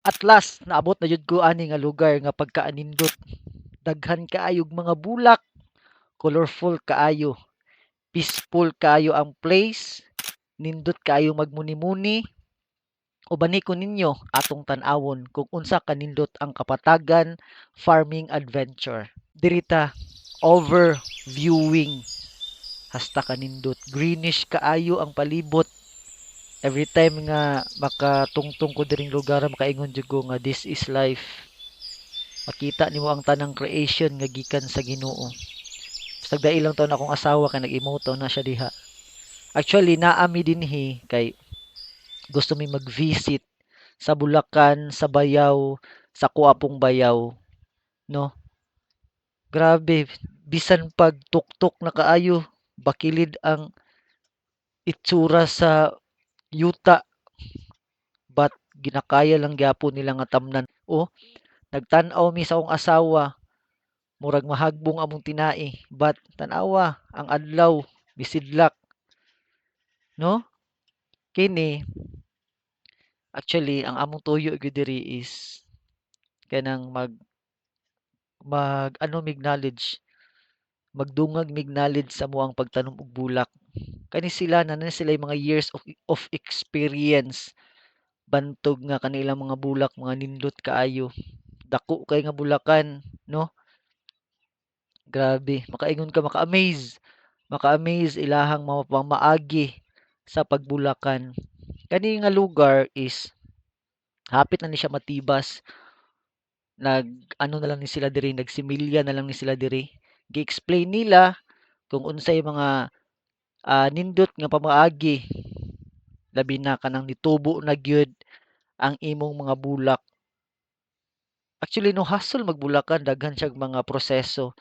At last naabot na jud ko ani nga lugar nga pagkaanindot. Daghan kaayog mga bulak, colorful kaayo, peaceful kaayo ang place, nindot kaayo magmuni-muni. Ubani ko ninyo atong tan-awon kung unsa kanindot ang kapatagan farming adventure. Dirita overviewing hasta kanindot greenish kaayo ang palibot every time nga makatungtong ko diring lugar makaingon jud ko nga this is life. Makita nimo ang tanang creation nga gikan sa Ginoo. Basta dai lang taon akong asawa kay nag-emoto na siya diha. Actually naami dinhi kay gusto mi mag-visit sa Bulacan sa Bayaw sa Kuapong Bayaw no? Grabe bisan pag tuktok na kaayo bakilid ang itsura sa yuta but ginakaya lang gyapon nila nga tamnan. O nagtan-aw mi sa akong asawa murag mahagbong among tinai but tan-awa ang adlaw bisidlak. No? Kini actually ang among tuyo gyud diri is kanang mag mag ano mig knowledge magdungag mig knowledge sa moang pagtanom og bulak kani sila na na sila mga years of of experience. Bantog nga kanilang mga bulak mga nindot kaayo. Dako kay nga bulakan no? Grabe makaingon ka maka-amaze. Maka-amaze ilahang mga pamaagi sa pagbulakan. Kani nga lugar is hapit na ni siya matibas. Nag ano na lang ni sila diri nagsimilya na lang ni sila diri. Gi-explain nila kung unsay mga ah, nindot nga pamaagi. Labi na kanang nitubo na gyud ang imong mga bulak. Actually no hassle magbulakan daghan siyang mga proseso.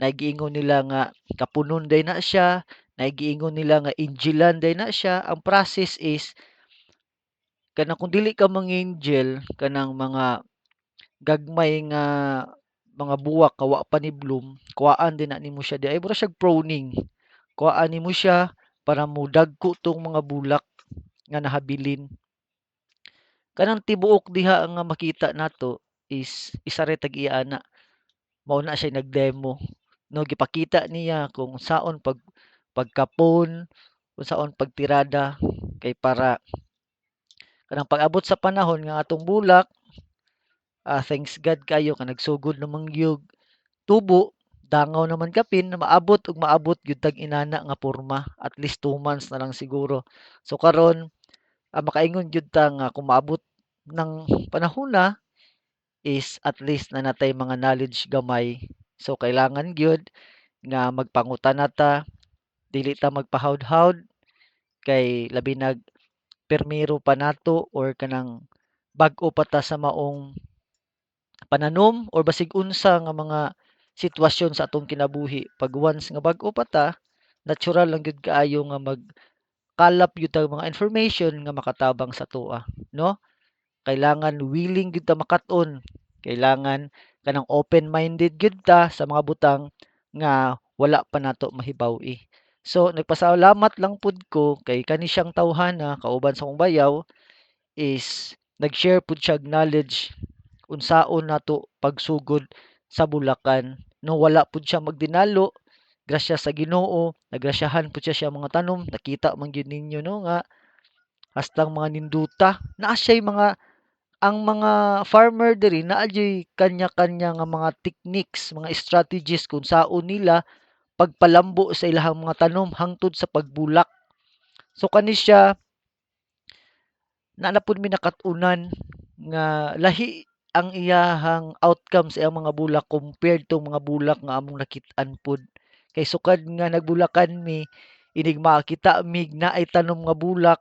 Nagiingon nila nga kapunon day na siya nagiingon nila nga injilan day na siya. Ang process is kanang kung dili ka mga angel kanang mga gagmay nga mga buwak kawa pa ni bloom kuhaan din na nimo siya. Di ay siya pruning kuhaan nimo siya para mo dagko tong mga bulak nga nahabilin. Kanang tibuok diha nga makita nato is isa ra tag iya ana mao na siya nag-demo. No gipakita niya kung saon pag pagkapon kung saon pagtirada kay para. Kanang pag-abot sa panahon nga atong bulak ah, thanks God kayo ka nagsugod namang gyud tubo dangaw naman kapin maabot ug maabot gyud tag inana nga porma. At least 2 months na lang siguro. So karon ah, makaingon gyud ta nga kung maabot ng panahona is at least na natay mga knowledge gamay. So kailangan gyud nga magpangutana ta. Dili ta magpahawd-hawd. Kay labi nag permiro pa nato or kanang bag-o pa ta sa maong pananom or basig unsa nga mga sitwasyon sa atong kinabuhi. Pag once nga bag-o pa ta natural lang gyud kaayo nga mag kalap gyud ta mga information nga makatabang sa tuwa no? Kailangan willing gyud ta makat-on. Kailangan kanang open-minded gyud ta sa mga butang nga wala pa nato mahibaw-i. So nagpasalamat lang pud ko kay kani siyang tawhana kauban sa akong bayaw is nag-share pud siya knowledge unsaon nato pagsugod sa Bulacan. No wala pud siya magdinalo. Grasya sa Ginoo nagrasyahan pud siya sa mga tanom. Nakita man gyud ninyo no nga hastang mga ninduta. Naa siya'y mga ang mga farmer diri naa diyoy kanya-kanya nga mga techniques mga strategies kung saon nila pagpalambo sa ilahang mga tanom hangtod sa pagbulak. So kani siya na na pud mi nakat-unan nga lahi ang iyahang outcome sa mga bulak compared to mga bulak nga among nakit-an pud kay sukad nga nagbulakan mi inig makita mig naay tanom nga bulak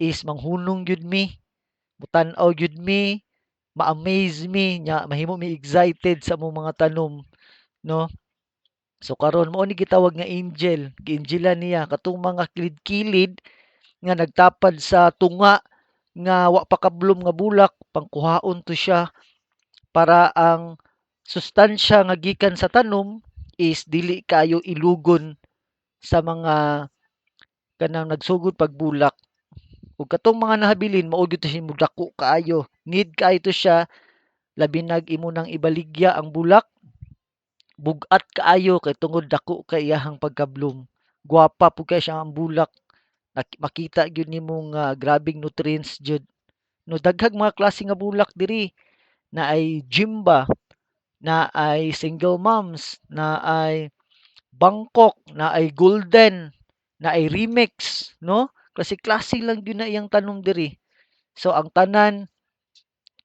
is manghunong gyud mi mutan-aw gyud mi ma-amaze mi nya mahimo mi excited sa among mga tanom no? So karon mao ni gitawag nga angel giinjelan niya. Katong mga kilid-kilid nga nagtapad sa tunga nga wa pa kablom nga bulak pangkuhaon to siya para ang sustansya nga gikan sa tanom is dili kayo ilugon sa mga kanang nagsugod pagbulak. Ug katong mga nahabilin mao gyud siya dako kaayo. Need kaayo to siya labi nag imo nang ibaligya ang bulak bugat kaayo kay tungod dako kay iyahang pagka-bloom gwapa pud kay siya ang bulak. Makita gyud nimo nga grabing nutrients jud no daghang mga klase nga bulak diri. Na ay Jimba na ay single moms na ay Bangkok na ay Golden na ay Remix no? Klase-klase lang gyud na iyang tanom diri. So ang tanan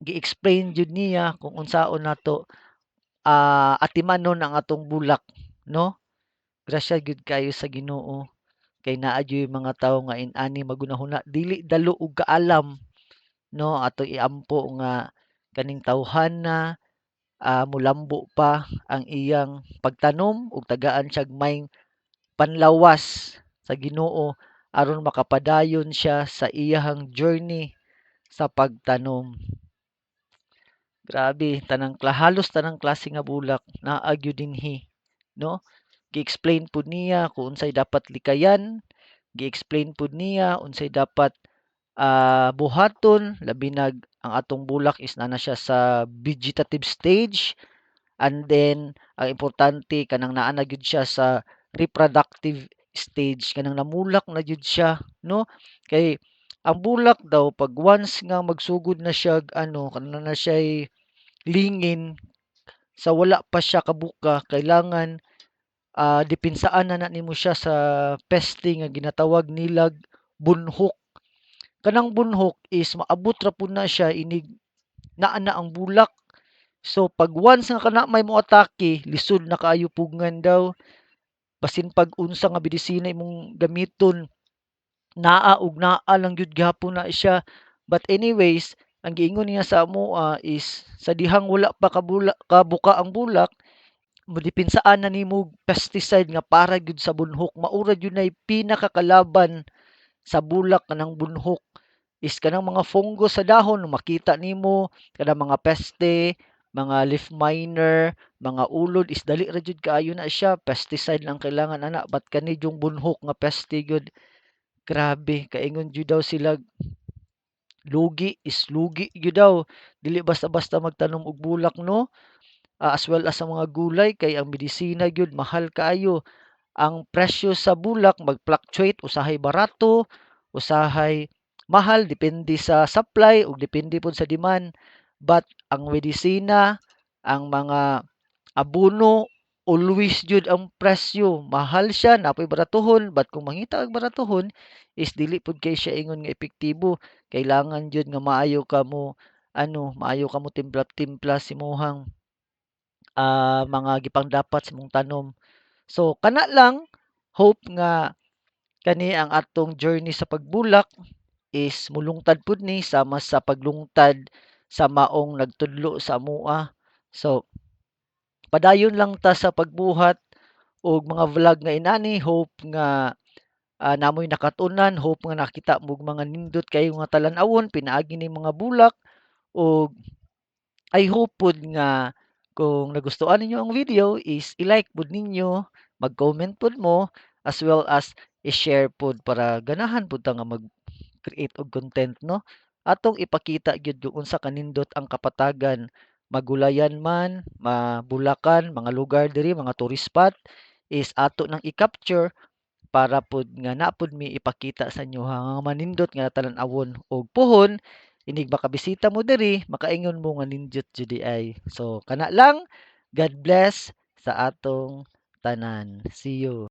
gi-explain jud niya kung unsaon nato ah atimanon ang atong bulak no? Grasya gyud kayo sa Ginoo. Kay naa mga tawo nga in-ani magunahuna dili dalo og kaalam no ato iampo nga kaning tawhana ah, mulambo pa ang iyang pagtanom ug tagaan siyag may panlawas sa Ginoo aron makapadayon siya sa iyahang journey sa pagtanom. Grabe, tanang halos tanang klase nga bulak naa gyud dinhi, no? Gi-explain pud niya kung unsay dapat likayan, gi-explain pud niya unsay dapat ah, buhaton labi nag ang atong bulak is na siya sa vegetative stage. And then ang importante kanang naa na gyud siya sa reproductive stage kanang namulak na gyud siya no? Kay ang bulak daw pag once nga magsugod na siya ano kanang na siya lingin sa wala pa siya kabuka kailangan ah, depinsaan na na nimo siya sa peste nga ginatawag nilag bunhok kanang bunhok is maabot ra na siya inig naa na ang bulak. So pag once nga kana may moatake lisod na kaayo pugngan daw. Basin pag unsa nga medisina imong gamiton naa ug naa lang gyud gyapon na siya. But anyways ang giingon niya sa amoa is sa dihang wala pa kabula, kabuka ang bulak modepinsaan na nimo pesticide nga para gyud sa bunhok. Maura gyud nay pinakakalaban sa bulak kanang bunhok is kanang mga fungus sa dahon makita nimo kanang mga peste mga leaf miner mga ulod is dali ra jud kaayo na siya. Pesticide lang kailangan ana but kani yung bunhok nga peste gyud? Grabe kaingon jud daw sila. Lugi is lugi gyud daw. Dili basta-basta magtanom og bulak no? Ah, as well as sa mga gulay kay ang medisina gyud mahal kaayo. Ang presyo sa bulak mag-fluctuate usahay barato usahay mahal depende sa supply ug depende pud sa demand. But ang medisina ang mga abono always jud ang presyo. Mahal siya napoy baratuhon. But kung mangita og baratuhon is dili pud kay siya ingon nga epektibo. Kailangan jud nga maayo ka mo ano maayo ka mo timpla-timpla si mohang ah, mga gipangdapat sa imong tanom. So kana lang hope nga kani ang atong journey sa pagbulak is mulungtad pud ni sama sa paglungtad sa maong nagtudlo sa amoa. So padayon lang ta sa pagbuhat og mga vlog nga inani hope nga ah, namoy nakatunan hope nga nakita mo mga nindot kayo nga talan-awon pinaagi ning mga bulak og I hope pud nga kung nagustuhan ninyo ang video is i-like pud ninyo, mag-comment pud mo as well as i-share pud para ganahan pud ta nga mag-create og content no. Atong ipakita gyud kung unsa kanindot ang kapatagan. Magulayan man, mabulakan, mga lugar diri, mga tourist spot is ato nang i-capture para pud nga napud mi ipakita sa inyo. Nga manindot nga talan-awon og puhon inig makabisita mo diri makaingon mo nga ninjut jud so kana lang God bless sa atong tanan. See you